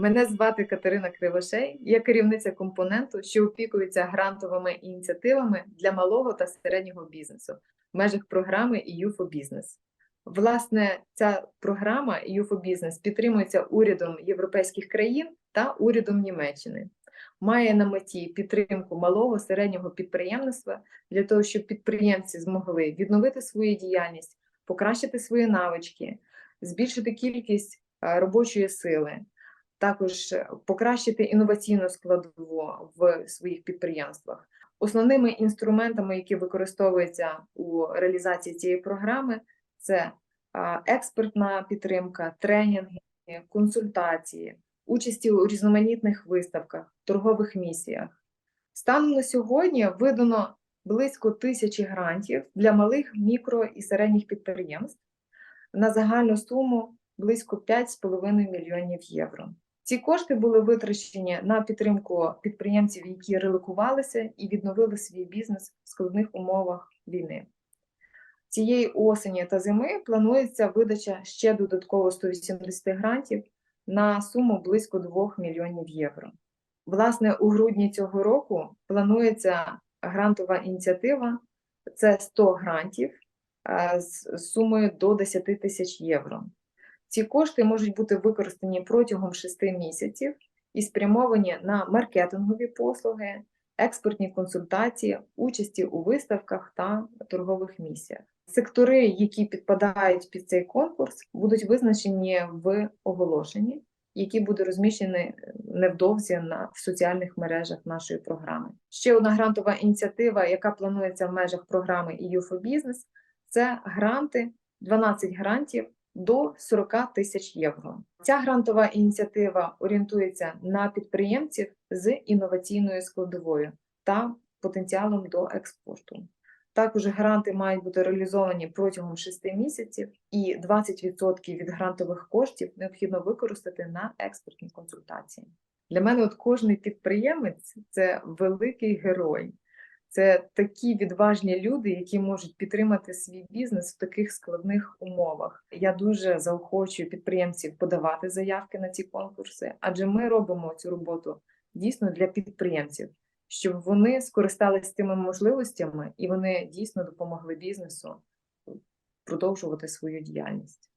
Мене звати Катерина Кривошей, я керівниця компоненту, що опікується грантовими ініціативами для малого та середнього бізнесу в межах програми EU for Business. Власне, ця програма EU for Business підтримується урядом європейських країн та урядом Німеччини. Має на меті підтримку малого середнього підприємництва для того, щоб підприємці змогли відновити свою діяльність, покращити свої навички, збільшити кількість робочої сили, також е, покращити інноваційну складову в своїх підприємствах. Основними інструментами, які використовуються у реалізації цієї програми, це експертна підтримка, тренінги, консультації, участі у різноманітних виставках, торгових місіях. Станом на сьогодні видано близько тисячі грантів для малих, мікро і середніх підприємств на загальну суму близько 5,5 мільйонів євро. Ці кошти були витрачені на підтримку підприємців, які релокувалися і відновили свій бізнес в складних умовах війни. Цієї осені та зими планується видача ще додатково 180 грантів на суму близько 2 мільйонів євро. Власне, у грудні цього року планується грантова ініціатива це 100 грантів е, з сумою до 10 тисяч євро. Ці кошти можуть бути використані протягом 6 місяців і спрямовані на маркетингові послуги, експортні консультації, участі у виставках та торгових місіях. Сектори, які підпадають під цей конкурс, будуть визначені в оголошенні, які буде розміщені невдовзі на в соціальних мережах нашої програми. Ще одна грантова ініціатива, яка планується в межах програми EU for Business, це гранти, 12 грантів до 40 тисяч євро. Ця грантова ініціатива орієнтується на підприємців з інноваційною складовою та потенціалом до експорту. Також гранти мають бути реалізовані протягом 6 місяців, і 20% від грантових коштів необхідно використати на експертні консультації. Для мене от кожний підприємець це великий герой. Це такі відважні люди, які можуть підтримати свій бізнес в таких складних умовах. Я дуже заохочую підприємців подавати заявки на ці конкурси, адже ми робимо цю роботу дійсно для підприємців, щоб вони скористалися тими можливостями і вони дійсно допомогли бізнесу продовжувати свою діяльність.